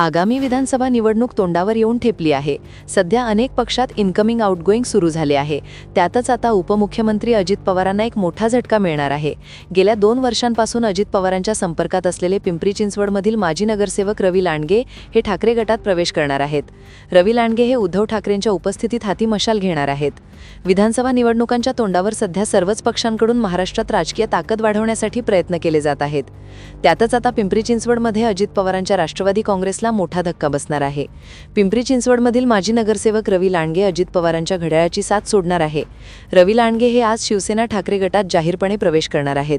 आगामी विधानसभा निवडणूक तोंडावर येऊन ठेपली आहे. सध्या अनेक पक्षात इन्कमिंग आउटगोईंग सुरू झाले आहे. त्यातच आता उपमुख्यमंत्री अजित पवारांना एक मोठा झटका मिळणार आहे. गेल्या दोन वर्षांपासून अजित पवारांच्या संपर्कात असलेले पिंपरी चिंचवडमधील माजी नगरसेवक रवी लांडगे हे ठाकरे गटात प्रवेश करणार आहेत. रवी लांडगे हे उद्धव ठाकरेंच्या उपस्थितीत हाती मशाल घेणार आहेत. विधानसभा निवडणुकांच्या तोंडावर सध्या सर्वच पक्षांकडून महाराष्ट्रात राजकीय ताकद वाढवण्यासाठी प्रयत्न केले जात आहेत. त्यातच आता पिंपरी चिंचवडमध्ये अजित पवारांच्या राष्ट्रवादी काँग्रेसला मोठा धक्का बसणार आहे. पिंपरी चिंचवडमधील माजी नगरसेवक रवी लांडगे अजित पवारांच्या घड्याळाची साथ सोडणार आहे. रवी लांडगे हे आज शिवसेना ठाकरे गटात जाहीरपणे प्रवेश करणार आहेत.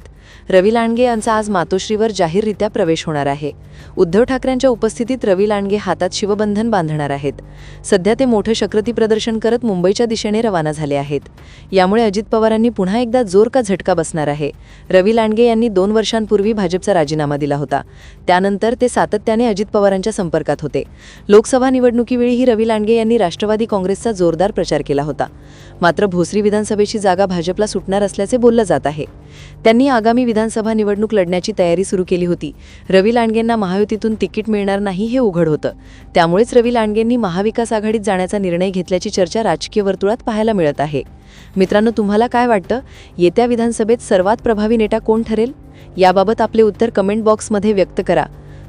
रवी लांडगे यांचा आज मातोश्रीवर जाहीररित्या प्रवेश होणार आहे. उद्धव ठाकरेंच्या उपस्थितीत रवी लांडगे हातात शिवबंधन बांधणार आहेत. सध्या ते मोठं शक्रती प्रदर्शन करत मुंबईच्या दिशेने रवाना झाले आहेत. यामुळे अजित पवारांनी पुन्हा एकदा जोर का झटका बसणार आहे? रवी लांडगे यांनी दोन वर्षांपूर्वी भाजपचा राजीनामा दिला होता. त्यानंतर ते सातत्याने अजित पवारांच्या संपर्कात होते. लोकसभा निवडणुकीवेळीही रवी लांडगे यांनी राष्ट्रवादी काँग्रेसचा जोरदार प्रचार केला होता. मात्र भोसरी विधानसभेची जागा भाजपला सुटणार असल्याचे बोललं जात आहे. त्यांनी आगामी विधानसभा निवडणूक लढण्याची तयारी सुरू केली होती. रवी लांडगेंना महायुतीतून तिकीट मिळणार नाही हे उघड होतं. त्यामुळेच रवी लांडगेंनी महाविकास आघाडीत जाण्याचा निर्णय घेतल्याची चर्चा राजकीय वर्तुळात पाहायला मिळत आहे. मित्रांनो तुम्हाला काय वाटतं? येत्या विधानसभेत सर्वात प्रभावी नेता कोण ठरेल? याबाबत आपले उत्तर कमेंट बॉक्समध्ये व्यक्त करा.